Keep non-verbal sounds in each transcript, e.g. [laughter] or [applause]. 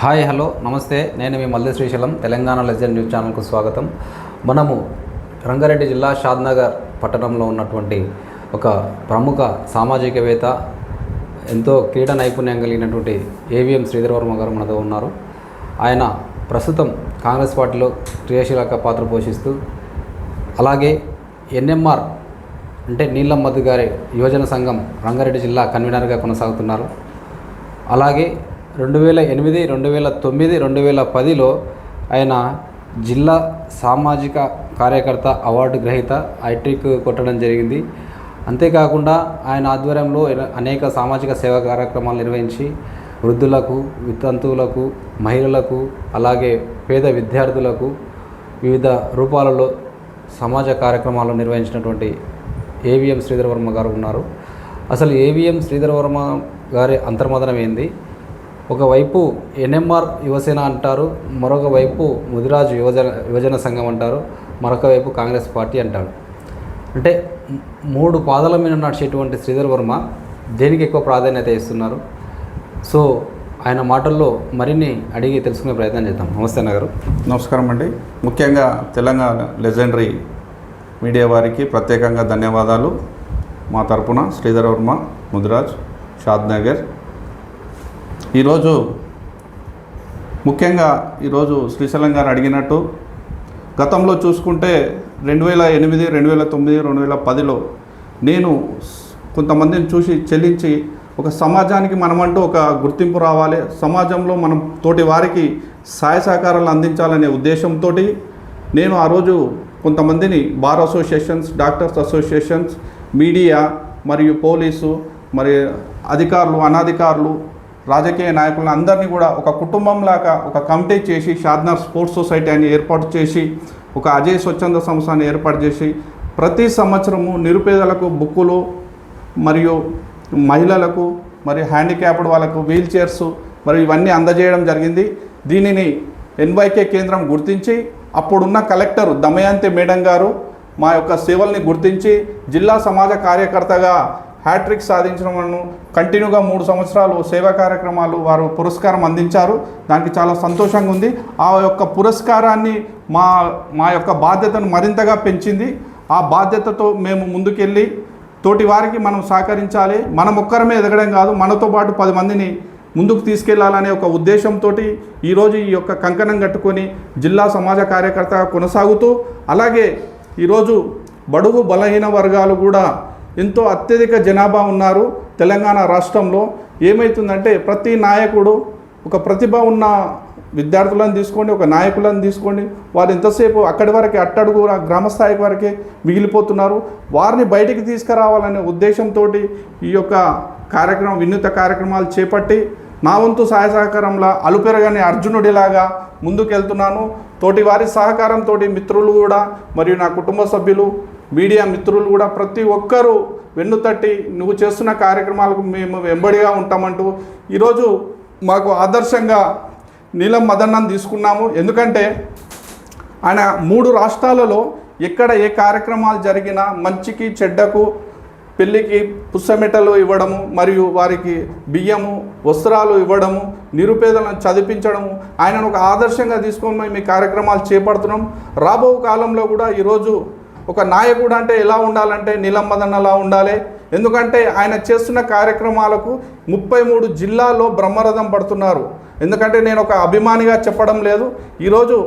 Hi hello నమస్తే. నేను మీ మల్లి శ్రీశైలం తెలంగాణ లెజెండ్ న్యూస్ ఛానల్కు స్వాగతం. మనము రంగారెడ్డి జిల్లా షాద్నగర్ పట్టణంలో ఉన్నటువంటి ఒక ప్రముఖ సామాజికవేత్త ఎంతో క్రీడా నైపుణ్యం కలిగినటువంటి ఏవిఎం శ్రీధర్ వర్మ గారు మనతో ఉన్నారు. ఆయన ప్రస్తుతం కాంగ్రెస్ పార్టీలో క్రియాశీలక పాత్ర పోషిస్తూ అలాగే ఎన్ఎంఆర్ అంటే నీలమ్మద్ గారి యువజన సంఘం రంగారెడ్డి జిల్లా కన్వీనర్గా కొనసాగుతున్నారు. అలాగే రెండు వేల ఎనిమిది రెండు వేల తొమ్మిది రెండు వేల పదిలో ఆయన జిల్లా సామాజిక కార్యకర్త అవార్డు గ్రహీత ఐట్రిక్ కొట్టడం జరిగింది. అంతేకాకుండా ఆయన ఆధ్వర్యంలో అనేక సామాజిక సేవా కార్యక్రమాలు నిర్వహించి వృద్ధులకు వితంతువులకు మహిళలకు అలాగే పేద విద్యార్థులకు వివిధ రూపాలలో సమాజ కార్యక్రమాలు నిర్వహించినటువంటి ఏవిఎం శ్రీధరవర్మ గారు ఉన్నారు. అసలు ఏవిఎం శ్రీధరవర్మ గారి అంతర్మదనం ఏంది? ఒకవైపు ఎన్ఎంఆర్ యువసేన అంటారు మరొక వైపు ముదిరాజు యువజన యువజన సంఘం అంటారు మరొక వైపు కాంగ్రెస్ పార్టీ అంటారు. అంటే మూడు పాదాల మీద నడిచేటువంటి శ్రీధర్ వర్మ దేనికి ఎక్కువ ప్రాధాన్యత ఇస్తున్నారు? సో ఆయన మాటల్లో మరిన్ని అడిగి తెలుసుకునే ప్రయత్నం చేద్దాం. నమస్తే నగరు నమస్కారం అండి. ముఖ్యంగా తెలంగాణ లెజెండరీ మీడియా వారికి ప్రత్యేకంగా ధన్యవాదాలు. మా తరపున శ్రీధర్ వర్మ ముదిరాజ్ షాద్ నగర్ ఈరోజు ముఖ్యంగా ఈరోజు శ్రీశైలం గారు అడిగినట్టు గతంలో చూసుకుంటే రెండు వేల ఎనిమిది రెండు వేల తొమ్మిది రెండు వేల పదిలో నేను కొంతమందిని చూసి చెల్లించి ఒక సమాజానికి మనమంటూ ఒక గుర్తింపు రావాలి సమాజంలో మనం తోటి వారికి సహాయ సహకారాలు అందించాలనే ఉద్దేశంతో నేను ఆ రోజు కొంతమందిని bar associations doctors associations media మరియు పోలీసు మరి అధికారులు అనాధికారులు రాజకీయ నాయకులను అందరినీ కూడా ఒక కుటుంబంలాగా ఒక కమిటీ చేసి షాద్నార్ స్పోర్ట్స్ సొసైటీ అని ఏర్పాటు చేసి ఒక అజయ్ స్వచ్ఛంద సంస్థని ఏర్పాటు చేసి ప్రతి సంవత్సరము నిరుపేదలకు బుక్కులు మరియు మహిళలకు మరి హ్యాండిక్యాప్డ్ వాళ్ళకు వీల్ చైర్స్ మరి ఇవన్నీ అందజేయడం జరిగింది. దీనిని ఎన్వైకే కేంద్రం గుర్తించి అప్పుడున్న కలెక్టర్ దమయంతి మేడం గారు మా యొక్క సేవల్ని గుర్తించి జిల్లా సమాజ కార్యకర్తగా హ్యాట్రిక్ సాధించడం కంటిన్యూగా మూడు సంవత్సరాలు సేవా కార్యక్రమాలు వారు పురస్కారం అందించారు. దానికి చాలా సంతోషంగా ఉంది. ఆ యొక్క పురస్కారాన్ని మా మా యొక్క బాధ్యతను మరింతగా పెంచింది. ఆ బాధ్యతతో మేము ముందుకెళ్ళి తోటి వారికి మనం సహకరించాలి. మనం ఒక్కరమే ఎదగడం కాదు మనతో పాటు పది మందిని ముందుకు తీసుకెళ్ళాలనే ఒక ఉద్దేశంతో ఈరోజు ఈ యొక్క కంకణం కట్టుకొని జిల్లా సమాజ కార్యకర్తగా కొనసాగుతూ అలాగే ఈరోజు బడుగు బలహీన వర్గాలు కూడా ఎంతో అత్యధిక జనాభా ఉన్నారు తెలంగాణ రాష్ట్రంలో. ఏమవుతుందంటే ప్రతి నాయకుడు ఒక ప్రతిభ ఉన్న విద్యార్థులను తీసుకోండి ఒక నాయకులను తీసుకోండి. వారు ఎంతసేపు అక్కడి వరకే అట్టడుగు రా- వరకే మిగిలిపోతున్నారు. వారిని బయటికి తీసుకురావాలనే ఉద్దేశంతో ఈ యొక్క కార్యక్రమం వినూత కార్యక్రమాలు చేపట్టి నా వంతు సహాయ సహకారంలా అలుపెరగని అర్జునుడిలాగా ముందుకెళ్తున్నాను. తోటి వారి సహకారంతో మిత్రులు కూడా మరియు నా కుటుంబ సభ్యులు మీడియా మిత్రులు కూడా ప్రతి ఒక్కరూ వెన్ను తట్టి నువ్వు చేస్తున్న కార్యక్రమాలకు మేము వెంబడిగా ఉంటామంటూ ఈరోజు మాకు ఆదర్శంగా నీలం మదన్నను తీసుకున్నాము. ఎందుకంటే ఆయన మూడు రాష్ట్రాలలో ఎక్కడ ఏ కార్యక్రమాలు జరిగినా మంచికి చెడ్డకు పెళ్ళికి పుస్తమెటలు ఇవ్వడము మరియు వారికి బియ్యము వస్త్రాలు ఇవ్వడము నిరుపేదలను చదివించడము ఆయనను ఒక ఆదర్శంగా తీసుకొని మేము ఈ కార్యక్రమాలు చేపడుతున్నాం. రాబో కాలంలో కూడా ఈరోజు ఒక నాయకుడు అంటే ఎలా ఉండాలంటే నీలమ్మదన్నలా ఉండాలి. ఎందుకంటే ఆయన చేస్తున్న కార్యక్రమాలకు ముప్పై మూడు జిల్లాల్లో బ్రహ్మరథం పడుతున్నారు. ఎందుకంటే నేను ఒక అభిమానిగా చెప్పడం లేదు. ఈరోజు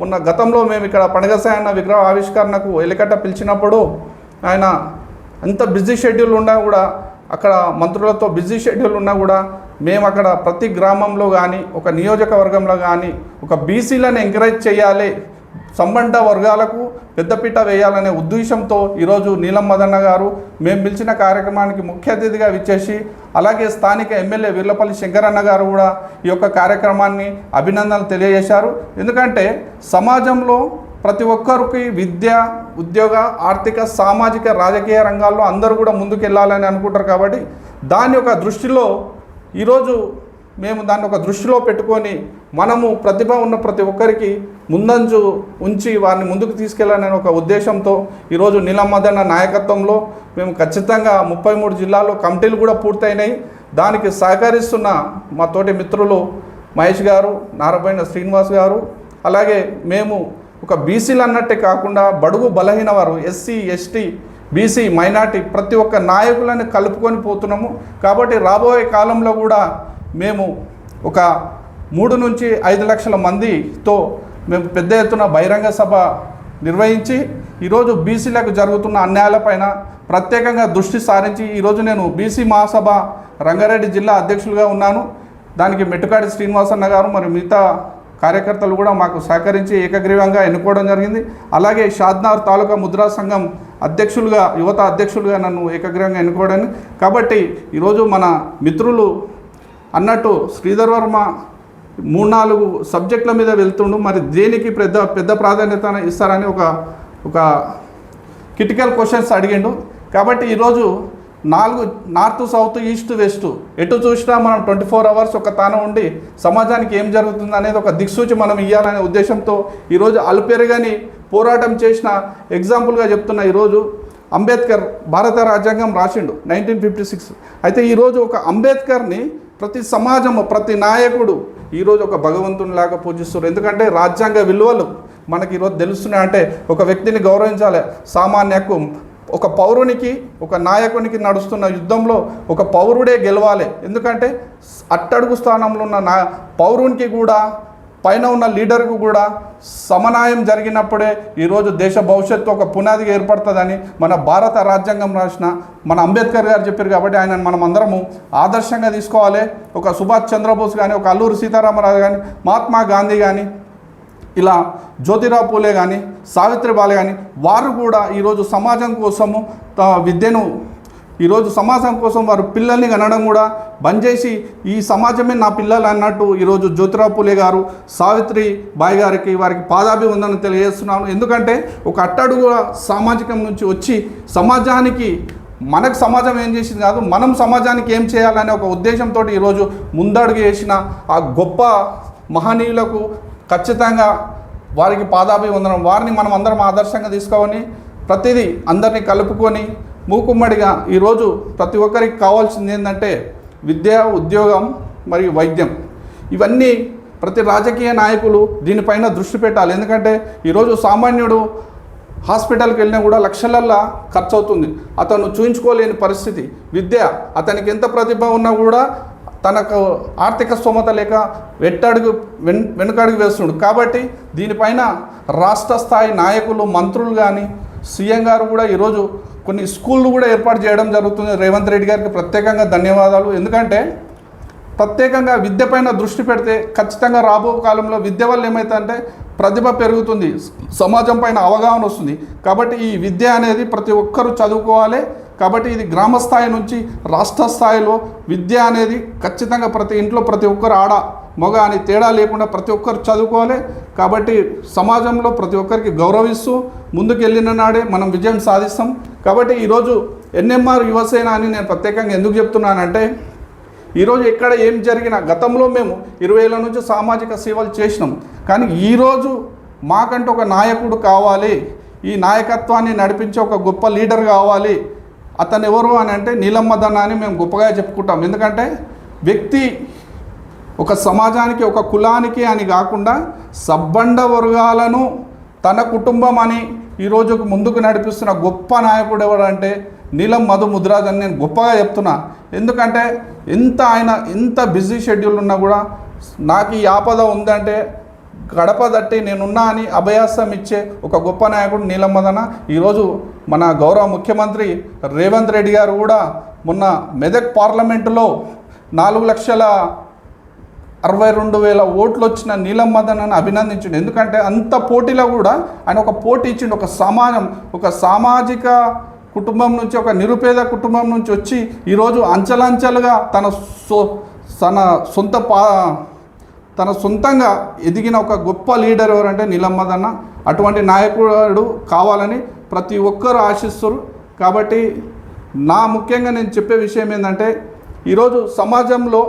మొన్న గతంలో మేము ఇక్కడ పండగసాయి అన్న విగ్రహ ఆవిష్కరణకు ఎలికట్ట పిలిచినప్పుడు ఆయన అంత బిజీ షెడ్యూల్ ఉన్నా కూడా అక్కడ మంత్రులతో బిజీ షెడ్యూల్ ఉన్నా కూడా మేము అక్కడ ప్రతి గ్రామంలో కానీ ఒక నియోజకవర్గంలో కానీ ఒక బీసీలను ఎంకరేజ్ చేయాలి. సంబంధ వర్గాలకు పెద్దపీట వేయాలనే ఉద్దేశంతో ఈరోజు నీలం మదన్న గారు మేము పిలిచిన కార్యక్రమానికి ముఖ్య అతిథిగా విచ్చేసి అలాగే స్థానిక ఎమ్మెల్యే వీర్లపల్లి శంకరన్న గారు కూడా ఈ యొక్క కార్యక్రమాన్ని అభినందనలు తెలియజేశారు. ఎందుకంటే సమాజంలో ప్రతి ఒక్కరికి విద్య ఉద్యోగ ఆర్థిక సామాజిక రాజకీయ రంగాల్లో అందరూ కూడా ముందుకెళ్ళాలని అనుకుంటారు కాబట్టి దాని యొక్క దృష్టిలో ఈరోజు మేము దాన్ని ఒక దృష్టిలో పెట్టుకొని మనము ప్రతిభ ఉన్న ప్రతి ఒక్కరికి ముందంజు ఉంచి వారిని ముందుకు తీసుకెళ్ళాలనే ఒక ఉద్దేశంతో ఈరోజు నీలమ్మదన్న నాయకత్వంలో మేము ఖచ్చితంగా ముప్పై మూడు జిల్లాల్లో కమిటీలు కూడా పూర్తయినాయి. దానికి సహకరిస్తున్న మా తోటి మిత్రులు మహేష్ గారు నారపైన శ్రీనివాస్ గారు అలాగే మేము ఒక బీసీలు అన్నట్టే కాకుండా బడుగు బలహీన వారు ఎస్సీ ఎస్టీ బీసీ మైనార్టీ ప్రతి ఒక్క నాయకులను కలుపుకొని పోతున్నాము. కాబట్టి రాబోయే కాలంలో కూడా మేము ఒక మూడు నుంచి ఐదు లక్షల మందితో మేము పెద్ద ఎత్తున బహిరంగ సభ నిర్వహించి ఈరోజు బీసీలకు జరుగుతున్న అన్యాయాలపైన ప్రత్యేకంగా దృష్టి సారించి ఈరోజు నేను బీసీ మహాసభ రంగారెడ్డి జిల్లా అధ్యక్షులుగా ఉన్నాను. దానికి మెట్టుకాడి శ్రీనివాసన్న గారు మరి మిగతా కార్యకర్తలు కూడా మాకు సహకరించి ఏకగ్రీవంగా ఎన్నుకోవడం జరిగింది. అలాగే షాద్నార్ తాలూకా ముద్రా సంఘం అధ్యక్షులుగా యువత అధ్యక్షులుగా నన్ను ఏకగ్రీవంగా ఎన్నుకోవడానికి. కాబట్టి ఈరోజు మన మిత్రులు అన్నట్టు శ్రీధర్ వర్మ మూడు నాలుగు సబ్జెక్టుల మీద వెళ్తుండు. మరి దేనికి పెద్ద పెద్ద ప్రాధాన్యత ఇస్తారని ఒక ఒక క్రిటికల్ క్వశ్చన్స్ అడిగిండు. కాబట్టి ఈరోజు నాలుగు నార్త్ సౌత్ ఈస్ట్ వెస్ట్ ఎటు చూసినా మనం ట్వంటీ ఫోర్ అవర్స్ ఒక తాను ఉండి సమాజానికి ఏం జరుగుతుంది అనేది ఒక దిక్సూచి మనం ఇవ్వాలనే ఉద్దేశంతో ఈరోజు అలుపెరగని పోరాటం చేసిన ఎగ్జాంపుల్గా చెప్తున్న ఈరోజు అంబేద్కర్ భారత రాజ్యాంగం రాసిండు నైన్టీన్ ఫిఫ్టీ సిక్స్. అయితే ఈరోజు ఒక అంబేద్కర్ని ప్రతి సమాజము ప్రతి నాయకుడు ఈరోజు ఒక భగవంతునిలాగా పూజిస్తారు ఎందుకంటే రాజ్యాంగ విలువలు మనకి ఈరోజు తెలుస్తున్నాయి. అంటే ఒక వ్యక్తిని గౌరవించాలి. సామాన్యకు ఒక పౌరునికి ఒక నాయకునికి నడుస్తున్న యుద్ధంలో ఒక పౌరుడే గెలవాలి. ఎందుకంటే అట్టడుగు స్థానంలో ఉన్న నా పౌరునికి కూడా పైన ఉన్న లీడర్కు కూడా సమన్వయం జరిగినప్పుడే ఈరోజు దేశ భవిష్యత్తు ఒక పునాదిగా ఏర్పడుతుందని మన భారత రాజ్యాంగం రాసిన మన అంబేద్కర్ గారు చెప్పారు కాబట్టి ఆయన మనం అందరము ఆదర్శంగా తీసుకోవాలి. ఒక సుభాష్ చంద్రబోస్ కానీ ఒక అల్లూరి సీతారామరాజు కానీ మహాత్మా గాంధీ కానీ ఇలా జ్యోతిరావు పూలే కానీ సావిత్రిబాలే కానీ వారు కూడా ఈరోజు సమాజం కోసము త- విద్యను ఈరోజు సమాజం కోసం వారు పిల్లల్ని కనడం కూడా బంద్ చేసి ఈ సమాజమే నా పిల్లలు అన్నట్టు ఈరోజు జ్యోతిరావు పూలే గారు సావిత్రి బాయ్ గారికి వారికి పాదాభివందనం తెలియజేస్తున్నాను. ఎందుకంటే ఒక అట్టడుగు సామాజికం నుంచి వచ్చి సమాజానికి మనకు సమాజం ఏం చేసింది కాదు మనం సమాజానికి ఏం చేయాలనే ఒక ఉద్దేశంతో ఈరోజు ముందడుగు వేసిన ఆ గొప్ప మహనీయులకు ఖచ్చితంగా వారికి పాదాభివందనం వారిని మనం అందరం ఆదర్శంగా తీసుకోవని ప్రతిదీ అందరినీ కలుపుకొని మూకుమ్మడిగా ఈరోజు ప్రతి ఒక్కరికి కావాల్సింది ఏంటంటే విద్య ఉద్యోగం మరియు వైద్యం. ఇవన్నీ ప్రతి రాజకీయ నాయకులు దీనిపైన దృష్టి పెట్టాలి. ఎందుకంటే ఈరోజు సామాన్యుడు హాస్పిటల్కి వెళ్ళినా కూడా లక్షలల్లా ఖర్చు అవుతుంది అతను చూయించుకోలేని పరిస్థితి. విద్య అతనికి ఎంత ప్రతిభ ఉన్నా కూడా తనకు ఆర్థిక స్తోమత లేక వెట్టడుగు వెన్ వెనుకడుగు వేస్తుండు కాబట్టి దీనిపైన రాష్ట్ర స్థాయి నాయకులు మంత్రులు కానీ సీఎం గారు కూడా ఈరోజు కొన్ని స్కూళ్ళు కూడా ఏర్పాటు చేయడం జరుగుతుంది. రేవంత్ రెడ్డి గారికి ప్రత్యేకంగా ధన్యవాదాలు. ఎందుకంటే ప్రత్యేకంగా విద్య పైన దృష్టి పెడితే ఖచ్చితంగా రాబో కాలంలో విద్య వల్ల ఏమవుతుందంటే ప్రతిభ పెరుగుతుంది. సమాజం పైన అవగాహన వస్తుంది. కాబట్టి ఈ విద్య అనేది ప్రతి ఒక్కరూ చదువుకోవాలి. కాబట్టి ఇది గ్రామ స్థాయి నుంచి రాష్ట్ర స్థాయిలో విద్య అనేది ఖచ్చితంగా ప్రతి ఇంట్లో ప్రతి ఒక్కరు ఆడ మగ అని తేడా లేకుండా ప్రతి ఒక్కరు చదువుకోవాలి. కాబట్టి సమాజంలో ప్రతి ఒక్కరికి గౌరవిస్తూ ముందుకెళ్ళిన నాడే మనం విజయం సాధిస్తాం. కాబట్టి ఈరోజు ఎన్ఎంఆర్ యువసేన అని నేను ప్రత్యేకంగా ఎందుకు చెప్తున్నానంటే ఈరోజు ఎక్కడ ఏం జరిగినా గతంలో మేము ఇరవై ఏళ్ళ నుంచి సామాజిక సేవలు చేసినాం. కానీ ఈరోజు మాకంటూ ఒక నాయకుడు కావాలి. ఈ నాయకత్వాన్ని నడిపించే ఒక గొప్ప లీడర్ కావాలి. అతను ఎవరు అని అంటే నీలమ్మదన్న అని మేము గొప్పగా చెప్పుకుంటాం. ఎందుకంటే వ్యక్తి ఒక సమాజానికి ఒక కులానికి అని కాకుండా సబ్బండ వర్గాలను తన కుటుంబం అని ఈరోజు ముందుకు నడిపిస్తున్న గొప్ప నాయకుడు ఎవరంటే నీలం మధు ముద్రాజ్ అని నేను గొప్పగా చెప్తున్నా. ఎందుకంటే ఎంత ఆయన ఎంత బిజీ షెడ్యూల్ ఉన్నా కూడా నాకు ఈ ఆపద ఉందంటే గడప దట్టి నేనున్నా అని అభయాసం ఇచ్చే ఒక గొప్ప నాయకుడు నీలమ్మదన. ఈరోజు మన గౌరవ ముఖ్యమంత్రి రేవంత్ రెడ్డి గారు కూడా మొన్న మెదక్ పార్లమెంటులో నాలుగు లక్షల అరవై రెండు వేల ఓట్లు వచ్చిన నీలం మదనని అభినందించిండు. ఎందుకంటే అంత పోటీలో కూడా ఆయన ఒక పోటీ ఇచ్చిండు. ఒక సమాజం ఒక సామాజిక కుటుంబం నుంచి ఒక నిరుపేద కుటుంబం నుంచి వచ్చి ఈరోజు అంచెలంచెలుగా తన సో తన సొంత పా తన సొంతంగా ఎదిగిన ఒక గొప్ప లీడర్ ఎవరంటే నీలమ్మదన్న అటువంటి నాయకుడు కావాలని ప్రతి ఒక్కరు ఆశిస్తారు. కాబట్టి నా ముఖ్యంగా నేను చెప్పే విషయం ఏంటంటే ఈరోజు సమాజంలో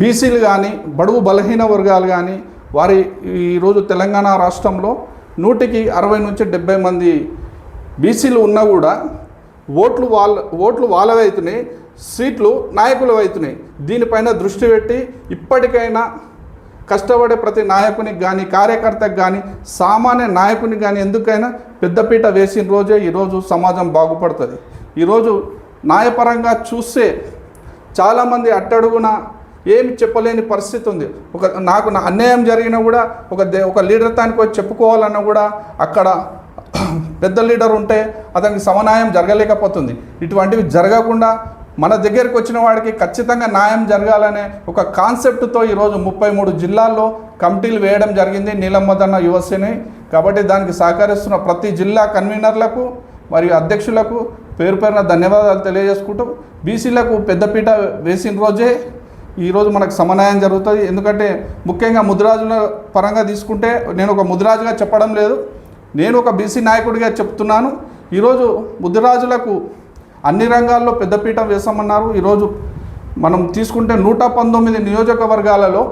బీసీలు కానీ బడుగు బలహీన వర్గాలు కానీ వారి ఈరోజు తెలంగాణ రాష్ట్రంలో నూటికి అరవై నుంచి డెబ్బై మంది బీసీలు ఉన్నా కూడా ఓట్లు వాళ్ళ ఓట్లు వాళ్ళవైతున్నాయి అవుతున్నాయి సీట్లు నాయకులు అవుతున్నాయి దీనిపైన దృష్టి పెట్టి ఇప్పటికైనా కష్టపడే ప్రతి నాయకునికి కానీ కార్యకర్తకు కానీ సామాన్య నాయకునికి కానీ ఎందుకైనా పెద్దపీట వేసిన రోజే ఈరోజు సమాజం బాగుపడుతుంది. ఈరోజు న్యాయపరంగా చూస్తే చాలామంది అట్టడుగున ఏమి చెప్పలేని పరిస్థితి ఉంది. ఒక నాకు నా అన్యాయం జరిగినా కూడా ఒక దే ఒక లీడర్ తానికి వచ్చి చెప్పుకోవాలన్నా కూడా అక్కడ పెద్ద లీడర్ ఉంటే అతనికి సమన్యాయం జరగలేకపోతుంది. ఇటువంటివి జరగకుండా మన దగ్గరకు వచ్చిన వాడికి ఖచ్చితంగా న్యాయం జరగాలనే ఒక కాన్సెప్ట్తో ఈరోజు ముప్పై మూడు జిల్లాల్లో కమిటీలు వేయడం జరిగింది నీలమ్మదన్న యువసేని. కాబట్టి దానికి సహకరిస్తున్న ప్రతి జిల్లా కన్వీనర్లకు మరియు అధ్యక్షులకు పేరు పేరున ధన్యవాదాలు తెలియజేసుకుంటూ బీసీలకు పెద్దపీట వేసిన రోజే ఈరోజు మనకు సమన్వయం జరుగుతుంది. ఎందుకంటే ముఖ్యంగా ముద్రాజుల పరంగా తీసుకుంటే నేను ఒక ముద్రాజుగా చెప్పడం లేదు. నేను ఒక బీసీ నాయకుడిగా చెప్తున్నాను. ఈరోజు ముద్రాజులకు అన్ని రంగాల్లో పెద్దపీట వేసామన్నారు ఈరోజు మనం తీసుకుంటే నూట పంతొమ్మిది నియోజకవర్గాలలో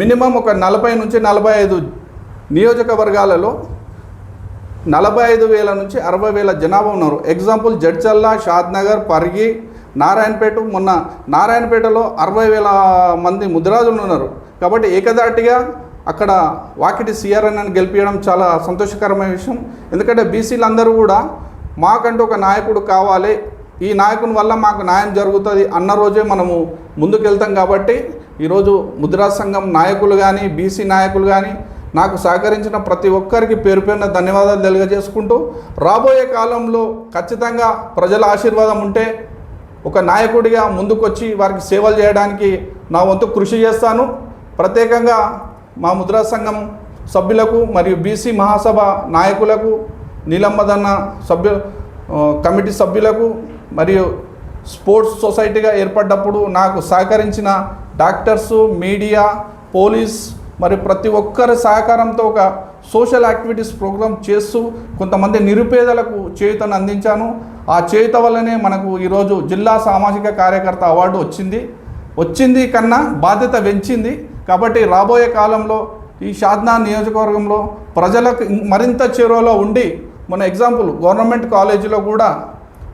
మినిమం ఒక నలభై నుంచి నలభై ఐదు నియోజకవర్గాలలో నలభై ఐదు వేల నుంచి అరవై వేల జనాభా ఉన్నారు. ఎగ్జాంపుల్ జడ్చల్లా షాద్నగర్ పరిగి నారాయణపేట మొన్న నారాయణపేటలో అరవై వేల మంది ముద్రాజులు ఉన్నారు. కాబట్టి ఏకదాటిగా అక్కడ వాకిటి సిఆర్ఎన్ఎన్ గెలిపించడం చాలా సంతోషకరమైన విషయం. ఎందుకంటే బీసీలు అందరూ కూడా మాకంటూ ఒక నాయకుడు కావాలి. ఈ నాయకుని వల్ల మాకు న్యాయం జరుగుతుంది అన్న రోజే మనము ముందుకెళ్తాం కాబట్టి ఈరోజు ముద్రా సంఘం నాయకులు కానీ బీసీ నాయకులు కానీ నాకు సహకరించిన ప్రతి ఒక్కరికి పేరు పేరున ధన్యవాదాలు తెలియజేసుకుంటూ రాబోయే కాలంలో ఖచ్చితంగా ప్రజల ఆశీర్వాదం ఉంటే ఒక నాయకుడిగా ముందుకొచ్చి వారికి సేవలు చేయడానికి నా వంతు కృషి చేస్తాను. ప్రత్యేకంగా మా ముద్రా సంఘం సభ్యులకు మరియు బీసీ మహాసభ నాయకులకు నీలమ్మదన్న సభ్యు కమిటీ సభ్యులకు మరియు స్పోర్ట్స్ సొసైటీగా ఏర్పడ్డప్పుడు నాకు సహకరించిన డాక్టర్సు మీడియా పోలీస్ మరియు ప్రతి ఒక్కరి సహకారంతో ఒక సోషల్ యాక్టివిటీస్ ప్రోగ్రామ్ చేస్తూ కొంతమంది నిరుపేదలకు చేయుతను అందించాను. ఆ చేయుత వల్లనే మనకు ఈరోజు జిల్లా సామాజిక కార్యకర్త అవార్డు వచ్చింది. వచ్చింది కన్నా బాధ్యత పెంచింది కాబట్టి రాబోయే కాలంలో ఈ షాద్నా నియోజకవర్గంలో ప్రజలకు మరింత చేరువలో ఉండి మన ఎగ్జాంపుల్ గవర్నమెంట్ కాలేజీలో కూడా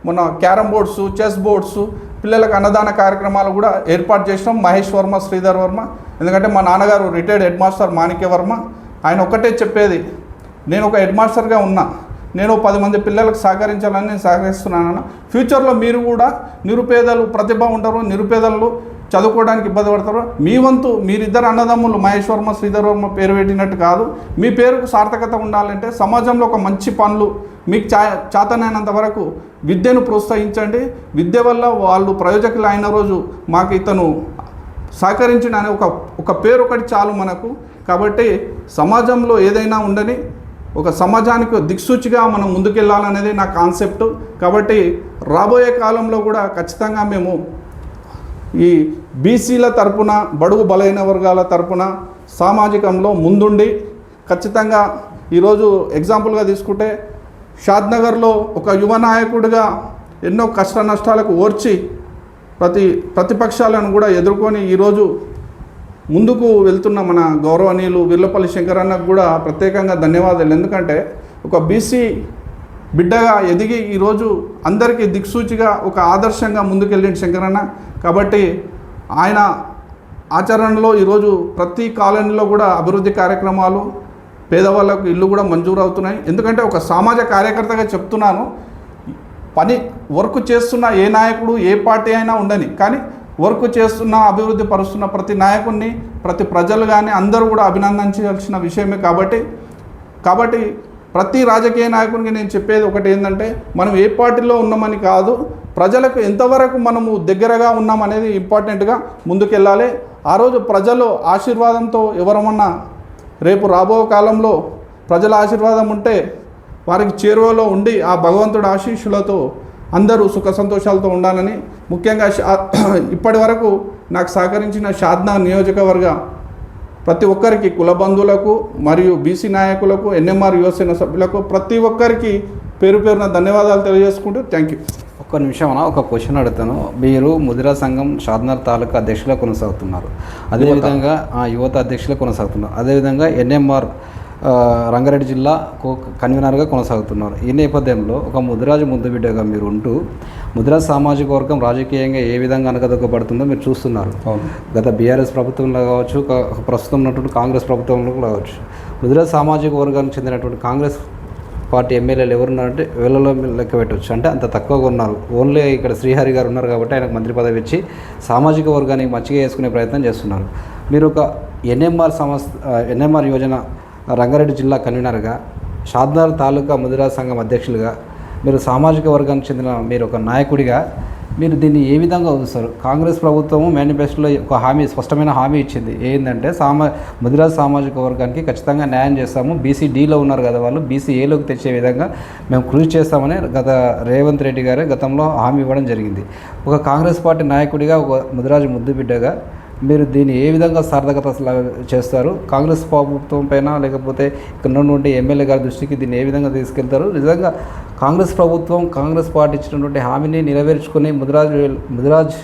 మన క్యారమ్ బోర్డ్స్ చెస్ బోర్డ్స్ పిల్లలకు అన్నదాన కార్యక్రమాలు కూడా ఏర్పాటు చేసినాం. మహేష్ వర్మ శ్రీధర్ వర్మ. ఎందుకంటే మా నాన్నగారు retired head master Manikya Varma. ఆయన ఒకటే చెప్పేది నేను ఒక హెడ్ మాస్టర్గా ఉన్నా. నేను పది మంది పిల్లలకు సహకరించాలని నేను సహకరిస్తున్నాను ఫ్యూచర్లో మీరు కూడా నిరుపేదలు ప్రతిభ ఉంటారు నిరుపేదలు చదువుకోవడానికి ఇబ్బంది పడతారు మీ వంతు మీరిద్దరు అన్నదమ్ములు మహేష్ వర్మ శ్రీధర్ వర్మ పేరు పెట్టినట్టు కాదు. మీ పేరుకు సార్థకత ఉండాలంటే సమాజంలో ఒక మంచి పనులు మీకు చా చాతనైనంత వరకు విద్యను ప్రోత్సహించండి. విద్య వల్ల వాళ్ళు ప్రయోజకులు అయిన రోజు మాకు ఇతను సహకరించిన అనే ఒక ఒక పేరు ఒకటి చాలు మనకు. కాబట్టి సమాజంలో ఏదైనా ఉండని ఒక సమాజానికి దిక్సూచిగా మనం ముందుకెళ్ళాలనేది నా కాన్సెప్ట్. కాబట్టి రాబోయే కాలంలో కూడా ఖచ్చితంగా మేము ఈ బీసీల తరపున బడుగు బలైన వర్గాల తరపున సామాజికంలో ముందుండి ఖచ్చితంగా ఈరోజు ఎగ్జాంపుల్గా తీసుకుంటే షాద్నగర్లో ఒక యువ నాయకుడిగా ఎన్నో కష్ట నష్టాలకు ఓర్చి ప్రతి ప్రతిపక్షాలను కూడా ఎదుర్కొని ఈరోజు ముందుకు వెళ్తున్న మన గౌరవనీయులు విర్లపల్లి శంకరన్నకు కూడా ప్రత్యేకంగా ధన్యవాదాలు. ఎందుకంటే ఒక బీసీ బిడ్డగా ఎదిగి ఈరోజు అందరికీ దిక్సూచిగా ఒక ఆదర్శంగా ముందుకెళ్ళిన శంకరన్న. కాబట్టి ఆయన ఆచరణలో ఈరోజు ప్రతి కాలనీలో కూడా అభివృద్ధి కార్యక్రమాలు పేదవాళ్ళకు ఇల్లు కూడా మంజూరు అవుతున్నాయి ఎందుకంటే ఒక సమాజ కార్యకర్తగా చెప్తున్నాను పని వర్క్ చేస్తున్న ఏ నాయకుడు ఏ పార్టీ అయినా ఉండని కానీ వర్క్ చేస్తున్న అభివృద్ధి పరుస్తున్న ప్రతి నాయకుడిని ప్రతి ప్రజలు కానీ అందరూ కూడా అభినందించాల్సిన విషయమే కాబట్టి కాబట్టి ప్రతి రాజకీయ నాయకునికి నేను చెప్పేది ఒకటి ఏంటంటే మనం ఏ పార్టీలో ఉన్నామని కాదు ప్రజలకు ఎంతవరకు మనము దగ్గరగా ఉన్నాం అనేది ఇంపార్టెంట్గా ముందుకెళ్ళాలి. ఆ రోజు ప్రజలు ఆశీర్వాదంతో ఎవరమన్నా రేపు రాబో కాలంలో ప్రజల ఆశీర్వాదం ఉంటే వారికి చేరువలో ఉండి ఆ భగవంతుడి ఆశీస్సులతో అందరూ సుఖ సంతోషాలతో ఉండాలని ముఖ్యంగా షా [clears throat] ఇప్పటి వరకు నాకు సహకరించిన షాద్నా నియోజకవర్గ ప్రతి ఒక్కరికి కుల బంధువులకు మరియు బీసీ నాయకులకు ఎన్ఎంఆర్ యువసేన సభ్యులకు ప్రతి ఒక్కరికి పేరు పేరున ధన్యవాదాలు తెలియజేసుకుంటూ థ్యాంక్ యూ. ఒక్క నిమిషం అన్న ఒక క్వశ్చన్ అడుగుతాను. మీరు ముదిరా సంఘం షాద్నర్ తాలూకా అధ్యక్షులుగా కొనసాగుతున్నారు. అదేవిధంగా ఆ యువత అధ్యక్షులుగా కొనసాగుతున్నారు. అదేవిధంగా ఎన్ఎంఆర్ రంగారెడ్డి జిల్లా కో- కన్వీనర్గా కొనసాగుతున్నారు. ఈ నేపథ్యంలో ఒక ముదిరాజు ముద్దుబిడ్డగా మీరు ఉంటూ ముదిరాజు సామాజిక వర్గం రాజకీయంగా ఏ విధంగా అనగదొక్కబడుతుందో మీరు చూస్తున్నారు. గత బీఆర్ఎస్ ప్రభుత్వంలో కావచ్చు ప్రస్తుతం ఉన్నటువంటి కాంగ్రెస్ ప్రభుత్వంలో కూడా కావచ్చు. ముదిరాజు సామాజిక వర్గానికి చెందినటువంటి కాంగ్రెస్ పార్టీ ఎమ్మెల్యేలు ఎవరున్నారంటే వేలలో లెక్క పెట్టవచ్చు అంటే అంత తక్కువగా ఉన్నారు. ఓన్లీ ఇక్కడ శ్రీహరి గారు ఉన్నారు కాబట్టి ఆయనకు మంత్రి పదవి ఇచ్చి సామాజిక వర్గానికి మంచిగా వేసుకునే ప్రయత్నం చేస్తున్నారు. మీరు ఒక ఎన్ఎంఆర్ సంస్థ ఎన్ఎంఆర్ యోజన రంగారెడ్డి జిల్లా కన్వీనర్గా షాద్నార్ తాలూకా ముదిరాజ్ సంఘం అధ్యక్షులుగా మీరు సామాజిక వర్గానికి చెందిన మీరు ఒక నాయకుడిగా మీరు దీన్ని ఏ విధంగా చూస్తారు కాంగ్రెస్ ప్రభుత్వము మేనిఫెస్టోలో ఒక హామీ స్పష్టమైన హామీ ఇచ్చింది. ఏంటంటే సామా ముదిరాజ్ సామాజిక వర్గానికి ఖచ్చితంగా న్యాయం చేస్తాము. బీసీ డీలో ఉన్నారు కదా వాళ్ళు బీసీ ఏలోకి తెచ్చే విధంగా మేము కృషి చేస్తామని గత రేవంత్ రెడ్డి గారే గతంలో హామీ ఇవ్వడం జరిగింది. ఒక కాంగ్రెస్ పార్టీ నాయకుడిగా ఒక ముదిరాజు ముద్దుబిడ్డగా మీరు దీన్ని ఏ విధంగా సార్థకత చేస్తారు? కాంగ్రెస్ ప్రభుత్వం పైన లేకపోతే ఇక్కడ నుండి ఎమ్మెల్యే గారి దృష్టికి దీన్ని ఏ విధంగా తీసుకెళ్తారు? నిజంగా కాంగ్రెస్ ప్రభుత్వం కాంగ్రెస్ పార్టీ ఇచ్చినటువంటి హామీని నెరవేర్చుకుని ముదిరాజ్ ముదిరాజ్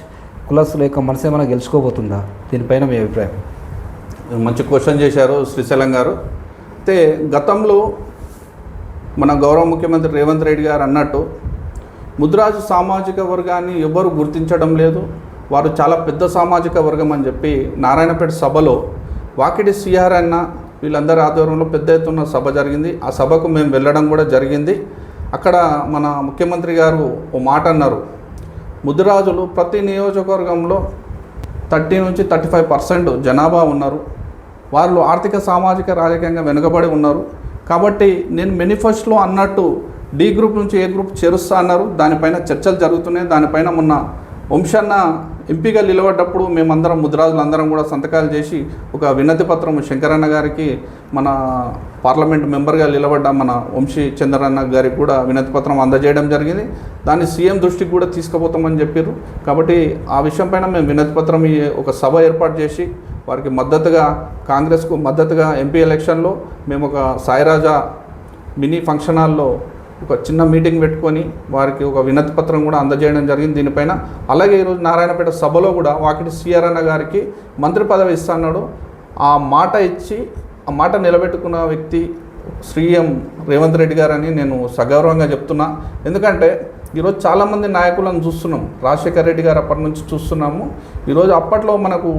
కులస్తుల యొక్క మనసే మనం గెలుచుకోబోతుందా? దీనిపైన మీ అభిప్రాయం. మంచి క్వశ్చన్ చేశారు శ్రీశైలం గారు. అయితే గతంలో మన గౌరవ ముఖ్యమంత్రి రేవంత్ రెడ్డి గారు అన్నట్టు ముద్రాజు సామాజిక వర్గాన్ని ఎవరు గుర్తించడం లేదు. వారు చాలా పెద్ద సామాజిక వర్గం అని చెప్పి నారాయణపేట సభలో వాకిడి సిఆర్ అన్న వీళ్ళందరి ఆధ్వర్యంలో పెద్ద ఎత్తున సభ జరిగింది. ఆ సభకు మేము వెళ్ళడం కూడా జరిగింది. అక్కడ మన ముఖ్యమంత్రి గారు ఓ మాట అన్నారు. ముద్రాజులు ప్రతి నియోజకవర్గంలో థర్టీ నుంచి థర్టీ ఫైవ్ పర్సెంట్ జనాభా ఉన్నారు. వాళ్ళు ఆర్థిక సామాజిక రాజకీయంగా వెనుకబడి ఉన్నారు. కాబట్టి నేను మేనిఫెస్టోలో అన్నట్టు డి గ్రూప్ నుంచి ఏ గ్రూప్ చేరుస్తా అన్నారు. దానిపైన చర్చలు జరుగుతున్నాయి. దానిపైన మొన్న వంశన్న ఎంపీగా నిలబడ్డప్పుడు మేమందరం ముద్రాజులు అందరం కూడా సంతకాలు చేసి ఒక వినతి పత్రం శంకరన్న గారికి మన పార్లమెంట్ మెంబర్గా నిలబడ్డ మన వంశీ చంద్రన్న గారికి కూడా వినతి పత్రం అందజేయడం జరిగింది. దాన్ని సీఎం దృష్టికి కూడా తీసుకుపోతామని చెప్పారు కాబట్టి ఆ విషయం పైన మేము వినతి పత్రం ఒక సభ ఏర్పాటు చేసి వారికి మద్దతుగా కాంగ్రెస్కు మద్దతుగా ఎంపీ ఎలక్షన్లో మేము ఒక సాయిరాజా మినీ ఫంక్షన్ హాల్లో ఒక చిన్న మీటింగ్ పెట్టుకొని వారికి ఒక వినతి పత్రం కూడా అందజేయడం జరిగింది. దీనిపైన అలాగే ఈరోజు నారాయణపేట సభలో కూడా వాకిటి సిఆర్ అన్న గారికి మంత్రి పదవి ఇస్తాన్నాడు. ఆ మాట ఇచ్చి ఆ మాట నిలబెట్టుకున్న వ్యక్తి శ్రీ ఎం రేవంత్ రెడ్డి గారని నేను సగౌరవంగా చెప్తున్నా. ఎందుకంటే ఈరోజు చాలామంది నాయకులను చూస్తున్నాం. రాజశేఖర్ రెడ్డి గారు అప్పటి నుంచి చూస్తున్నాము. ఈరోజు అప్పట్లో మనకు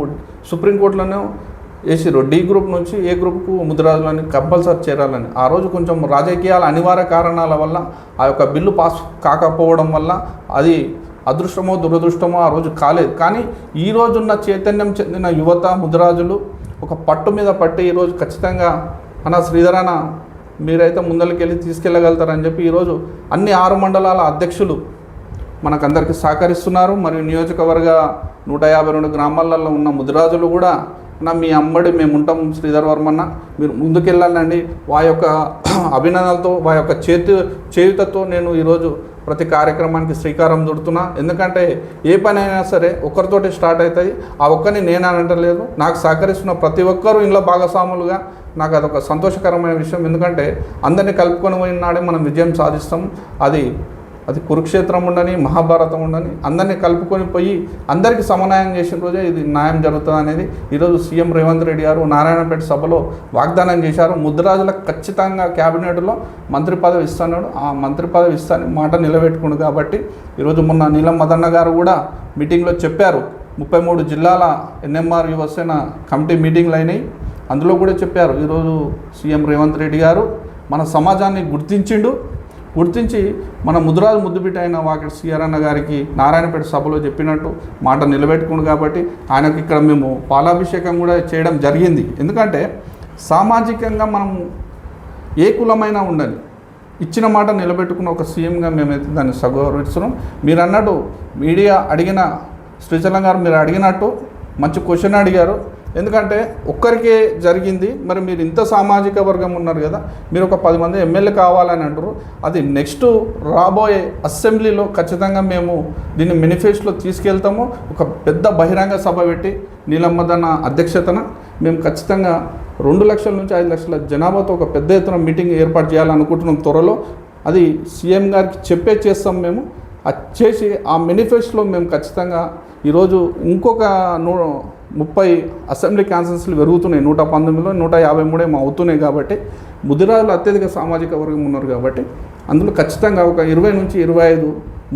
సుప్రీంకోర్టులోనే వేసిరు డి గ్రూప్ నుంచి ఏ గ్రూప్కు ముద్రాజులని కంపల్సరీ చేరాలని. ఆ రోజు కొంచెం రాజకీయాల అనివార్య కారణాల వల్ల ఆ యొక్క బిల్లు పాస్ కాకపోవడం వల్ల అది అదృష్టమో దురదృష్టమో ఆ రోజు కాలేదు. కానీ ఈ రోజున్న చైతన్యం చెందిన యువత ముద్రాజులు ఒక పట్టు మీద పట్టి ఈరోజు ఖచ్చితంగా అన్న శ్రీధరాన మీరైతే ముందరికెళ్ళి తీసుకెళ్ళగలుగుతారని చెప్పి ఈరోజు అన్ని ఆరు మండలాల అధ్యక్షులు మనకందరికీ సహకరిస్తున్నారు. మరియు నియోజకవర్గ నూట యాభై రెండు గ్రామాలలో ఉన్న ముదిరాజులు కూడా నా మీ అమ్మడి మేము ఉంటాం శ్రీధర్ వర్మన్న మీరు ముందుకెళ్ళాలండి. వా యొక్క [clears throat] అభినందనలతో వా యొక్క చేతి చేయుతతో నేను ఈరోజు ప్రతి కార్యక్రమానికి శ్రీకారం చుడుతున్నా. ఎందుకంటే ఏ పని అయినా సరే ఒకరితోటి స్టార్ట్ అవుతాయి. ఆ ఒక్కరిని నేను అని నాకు సహకరిస్తున్న ప్రతి ఒక్కరూ ఇంట్లో భాగస్వాములుగా నాకు అదొక సంతోషకరమైన విషయం. ఎందుకంటే అందరినీ కలుపుకొని పోయినాడే మనం విజయం సాధిస్తాం. అది అది కురుక్షేత్రం ఉండని మహాభారతం ఉండని అందరినీ కలుపుకొని పోయి అందరికీ సమన్వయం చేసిన రోజే ఇది న్యాయం జరుగుతుంది అనేది ఈరోజు సీఎం రేవంత్ రెడ్డి గారు నారాయణపేట సభలో వాగ్దానం చేశారు. ముద్రాజులకు ఖచ్చితంగా క్యాబినెట్లో మంత్రి పదవి ఇస్తున్నాడు. ఆ మంత్రి పదవి ఇస్తాను మాట నిలబెట్టుకుండు కాబట్టి ఈరోజు మొన్న నీలం మదన్న గారు కూడా మీటింగ్లో చెప్పారు. ముప్పై మూడు జిల్లాల ఎన్ఎంఆర్ యువసేన కమిటీ మీటింగ్లు అయినాయి. అందులో కూడా చెప్పారు. ఈరోజు సీఎం రేవంత్ రెడ్డి గారు మన సమాజాన్ని గుర్తించిండు. గుర్తించి మన ముద్రాలు ముద్దుబిడ్డ అయిన వాకిటి సిఆర్అన్న గారికి నారాయణపేట సభలో చెప్పినట్టు మాట నిలబెట్టుకుండు కాబట్టి ఆయనకి ఇక్కడ మేము పాలాభిషేకం కూడా చేయడం జరిగింది. ఎందుకంటే సామాజికంగా మనం ఏ కులమైనా ఉండాలి. ఇచ్చిన మాట నిలబెట్టుకున్న ఒక సీఎంగా మేమైతే దాన్ని సగౌరవిస్తున్నాం. మీరు అన్నట్టు మీడియా అడిగిన శ్రీచలం గారు మీరు అడిగినట్టు మంచి క్వశ్చన్ అడిగారు. ఎందుకంటే ఒక్కరికే జరిగింది. మరి మీరు ఇంత సామాజిక వర్గం ఉన్నారు కదా మీరు ఒక పది మంది ఎమ్మెల్యే కావాలని అంటారు అది నెక్స్ట్ రాబోయే అసెంబ్లీలో ఖచ్చితంగా మేము దీన్ని మేనిఫెస్టోలో తీసుకెళ్తాము. ఒక పెద్ద బహిరంగ సభ పెట్టి నీలమ్మదన్న అధ్యక్షతన మేము ఖచ్చితంగా రెండు లక్షల నుంచి ఐదు లక్షల జనాభాతో ఒక పెద్ద ఎత్తున మీటింగ్ ఏర్పాటు చేయాలనుకుంటున్నాం త్వరలో. అది సీఎం గారికి చెప్పే చేస్తాం మేము. అది చేసి ఆ మేనిఫెస్టోలో మేము ఖచ్చితంగా ఈరోజు ఇంకొక నూ ముప్పై అసెంబ్లీ కాన్సెన్స్లు పెరుగుతున్నాయి. నూట పంతొమ్మిదిలో నూట యాభై మూడేమో అవుతున్నాయి కాబట్టి ముదిరాజులు అత్యధిక సామాజిక వర్గం ఉన్నారు కాబట్టి అందులో ఖచ్చితంగా ఒక ఇరవై నుంచి ఇరవై ఐదు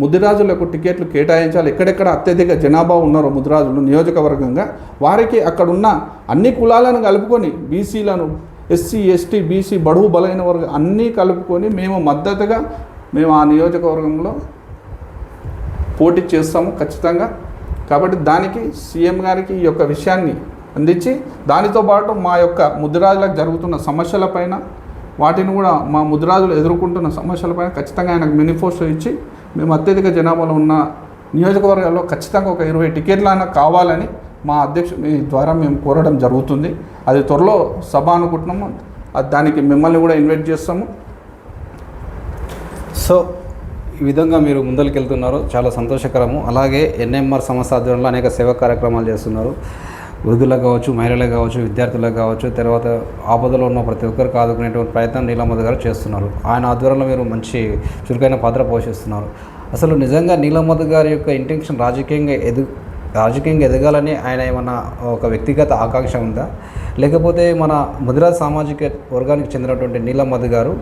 ముదిరాజులకు టికెట్లు కేటాయించాలి. ఎక్కడెక్కడ అత్యధిక జనాభా ఉన్నారో ముదిరాజులు నియోజకవర్గంగా వారికి అక్కడున్న అన్ని కులాలను కలుపుకొని బీసీలను ఎస్సీ ఎస్టీ బీసీ బడుగు బలైన వర్గం అన్నీ కలుపుకొని మేము మద్దతుగా మేము ఆ నియోజకవర్గంలో పోటీ చేస్తాము. ఖచ్చితంగా కాబట్టి దానికి సీఎం గారికి ఈ యొక్క విషయాన్ని అందించి దానితో పాటు మా యొక్క ముద్రాజులకు జరుగుతున్న సమస్యలపైన వాటిని కూడా మా ముద్రాజులు ఎదుర్కొంటున్న సమస్యలపైన ఖచ్చితంగా ఆయనకు మేనిఫెస్టో ఇచ్చి మేము అత్యధిక జనాభాలో ఉన్న నియోజకవర్గాల్లో ఖచ్చితంగా ఒక ఇరవై టికెట్లైనా కావాలని మా అధ్యక్షు మీ ద్వారా మేము కోరడం జరుగుతుంది. అది త్వరలో సభ అనుకుంటున్నాము దానికి మిమ్మల్ని కూడా ఇన్వైట్ చేస్తాము. సో ఈ విధంగా మీరు ముందరికెళ్తున్నారు. చాలా సంతోషకరము. అలాగే ఎన్ఎంఆర్ సంస్థ ఆధ్వర్యంలో అనేక సేవా కార్యక్రమాలు చేస్తున్నారు. వృద్ధులకు కావచ్చు మహిళలకు కావచ్చు విద్యార్థులకు కావచ్చు తర్వాత ఆపదలో ఉన్న ప్రతి ఒక్కరికి ఆదుకునేటువంటి ప్రయత్నం నీలమ్మద్ గారు చేస్తున్నారు. ఆయన ఆధ్వర్యంలో మీరు మంచి చురుకైన పాత్ర పోషిస్తున్నారు. అసలు నిజంగా నీలమ్మద్ గారి యొక్క ఇంటెన్షన్ రాజకీయంగా ఎదు రాజకీయంగా ఎదగాలని ఆయన ఏమన్నా ఒక వ్యక్తిగత ఆకాంక్ష ఉందా? లేకపోతే మన ముదిరాజ్ సామాజిక వర్గానికి చెందినటువంటి నీలమ్మది గారు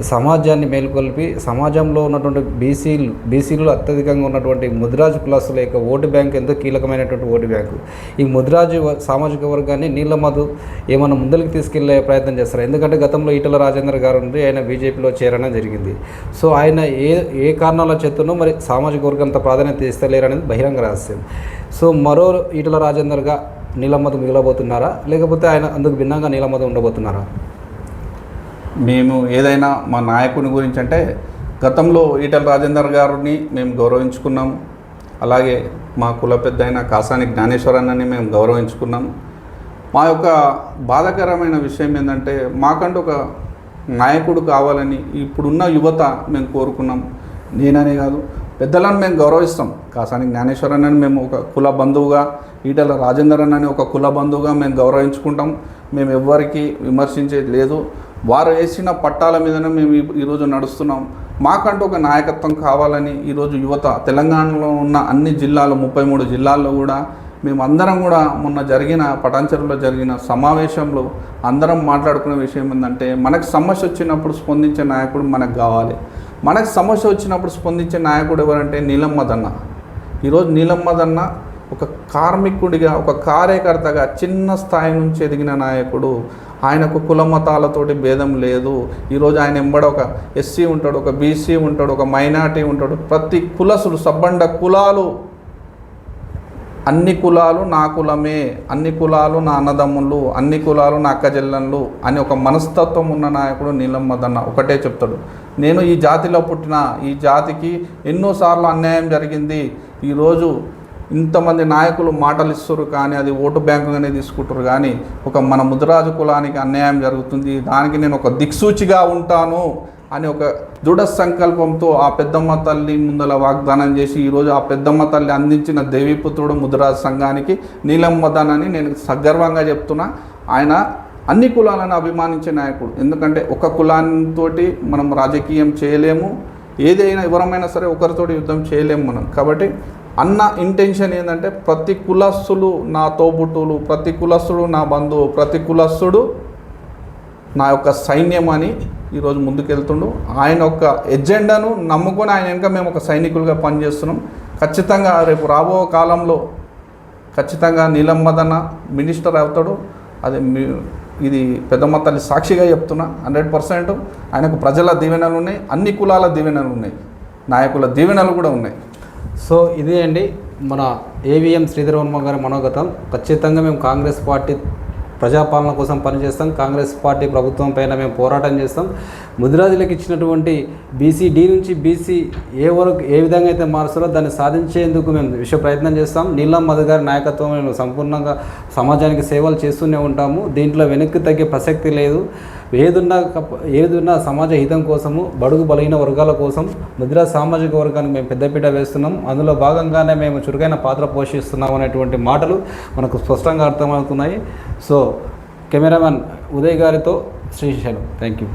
సమాజాన్ని మేల్కొల్పి సమాజంలో ఉన్నటువంటి బీసీలు బీసీలు అత్యధికంగా ఉన్నటువంటి ముదిరాజు ప్లస్ల యొక్క ఓటు బ్యాంక్ ఎంతో కీలకమైనటువంటి ఓటు బ్యాంకు. ఈ ముదిరాజు వ- సామాజిక వర్గాన్ని నీలమ్మధు ఏమైనా ముందరికి తీసుకెళ్ళే ప్రయత్నం చేస్తారు? ఎందుకంటే గతంలో ఈటల రాజేందర్ గారు ఉంది ఆయన బీజేపీలో చేరడం జరిగింది. సో ఆయన ఏ ఏ కారణాల చేతనో మరి సామాజిక వర్గంతో ప్రాధాన్యత ఇస్తలేరు అనేది బహిరంగ రహస్యం. సో మరో ఈటల రాజేందర్గా నీలమ్మధు మిగలబోతున్నారా? లేకపోతే ఆయన అందుకు భిన్నంగా నీలమ్మతం ఉండబోతున్నారా? మేము ఏదైనా మా నాయకుని గురించి అంటే గతంలో ఈటల రాజేందర్ గారిని మేము గౌరవించుకున్నాం. అలాగే మా కుల పెద్ద అయిన కాసాని జ్ఞానేశ్వరన్నని మేము గౌరవించుకున్నాం. మా యొక్క బాధాకరమైన విషయం ఏంటంటే మాకంటూ ఒక నాయకుడు కావాలని ఇప్పుడున్న యువత మేము కోరుకున్నాం. నేననే కాదు పెద్దలను మేము గౌరవిస్తాం. కాసాని జ్ఞానేశ్వరన్నని మేము ఒక కుల బంధువుగా ఈటల రాజేందర్ అన్నని ఒక కుల బంధువుగా మేము గౌరవించుకుంటాం. మేము ఎవ్వరికి విమర్శించేది లేదు. వారు వేసిన పట్టాల మీదనే మేము ఈరోజు నడుస్తున్నాం. మాకంటూ ఒక నాయకత్వం కావాలని ఈరోజు యువత తెలంగాణలో ఉన్న అన్ని జిల్లాలు ముప్పై మూడు జిల్లాల్లో కూడా మేము అందరం కూడా మొన్న జరిగిన పటాంచరంలో జరిగిన సమావేశంలో అందరం మాట్లాడుకునే విషయం ఏంటంటే మనకు సమస్య వచ్చినప్పుడు స్పందించే నాయకుడు మనకు కావాలి. మనకు సమస్య వచ్చినప్పుడు స్పందించే నాయకుడు ఎవరంటే నీలమ్మదన్న ఈరోజు నీలమ్మదన్న ఒక కార్మికుడిగా ఒక కార్యకర్తగా చిన్న స్థాయి నుంచి ఎదిగిన నాయకుడు. ఆయనకు కుల మతాలతోటి భేదం లేదు. ఈరోజు ఆయన ఎంబడ ఒక ఎస్సీ ఉంటాడు ఒక బీసీ ఉంటాడు ఒక మైనార్టీ ఉంటాడు. ప్రతి కులసులు సబ్బండ కులాలు అన్ని కులాలు నా కులమే అన్ని కులాలు నా అన్నదమ్ములు అన్ని కులాలు నా అక్కజెల్లన్లు అని ఒక మనస్తత్వం ఉన్న నాయకుడు నీలమ్మదన్న ఒకటే చెప్తాడు. నేను ఈ జాతిలో పుట్టిన ఈ జాతికి ఎన్నోసార్లు అన్యాయం జరిగింది. ఈరోజు ఇంతమంది నాయకులు మాటలు ఇస్తారు కానీ అది ఓటు బ్యాంకుగానే తీసుకుంటారు కానీ ఒక మన ముదిరాజు కులానికి అన్యాయం జరుగుతుంది. దానికి నేను ఒక దిక్సూచిగా ఉంటాను అని ఒక దృఢ సంకల్పంతో ఆ పెద్దమ్మ తల్లి ముందల వాగ్దానం చేసి ఈరోజు ఆ పెద్దమ్మ తల్లి అందించిన దేవీపుత్రుడు ముదిరాజు సంఘానికి నీలం మదనని నేను సగర్వంగా చెప్తున్నా. ఆయన అన్ని కులాలను అభిమానించే నాయకుడు. ఎందుకంటే ఒక కులాంతో మనం రాజకీయం చేయలేము. ఏదైనా ఎవరమైనా సరే ఒకరితో యుద్ధం చేయలేము మనం. కాబట్టి అన్న ఇంటెన్షన్ ఏంటంటే ప్రతి కులస్తులు నా తోబుట్టులు ప్రతి కులస్తుడు నా బంధువు ప్రతి కులస్తుడు నా యొక్క సైన్యం అని ఈరోజు ముందుకెళ్తుండు. ఆయన యొక్క ఎజెండాను నమ్ముకొని ఆయన వెనుక మేము ఒక సైనికులుగా పనిచేస్తున్నాం. ఖచ్చితంగా రేపు రాబో కాలంలో ఖచ్చితంగా నీలమ్మదన్న మినిస్టర్ అవుతాడు. అది మీ ఇది పెద్దమ్మ తల్లి సాక్షిగా చెప్తున్నా. హండ్రెడ్ పర్సెంట్ ఆయనకు ప్రజల దీవెనలు ఉన్నాయి అన్ని కులాల దీవెనలు ఉన్నాయి. నాయకుల దీవెనలు కూడా ఉన్నాయి. సో ఇదే అండి మన ఏవిఎం శ్రీధర్ వర్మ గారి మనోగతం. ఖచ్చితంగా మేము కాంగ్రెస్ పార్టీ ప్రజాపాలన కోసం పనిచేస్తాం. కాంగ్రెస్ పార్టీ ప్రభుత్వం పైన మేము పోరాటం చేస్తాం. ముదిరాజులకు ఇచ్చినటువంటి బీసీ డి నుంచి బీసీ ఏ వరకు ఏ విధంగా అయితే మారుస్తారో దాన్ని సాధించేందుకు మేము విషయ ప్రయత్నం చేస్తాం. నీలం మధు గారి నాయకత్వం మేము సంపూర్ణంగా సమాజానికి సేవలు చేస్తూనే ఉంటాము. దీంట్లో వెనక్కి తగ్గే ప్రసక్తి లేదు. ఏదున్నా ఏదున్నా సమాజ హితం కోసము బడుగు బలహీన వర్గాల కోసం ముద్రా సామాజిక వర్గానికి మేము పెద్దపీట వేస్తున్నాం. అందులో భాగంగానే మేము చురుకైన పాత్ర పోషిస్తున్నాం అనేటువంటి మాటలు మనకు స్పష్టంగా అర్థమవుతున్నాయి. సో కెమెరామెన్ ఉదయ్ గారితో శ్రీశైలం. Thank you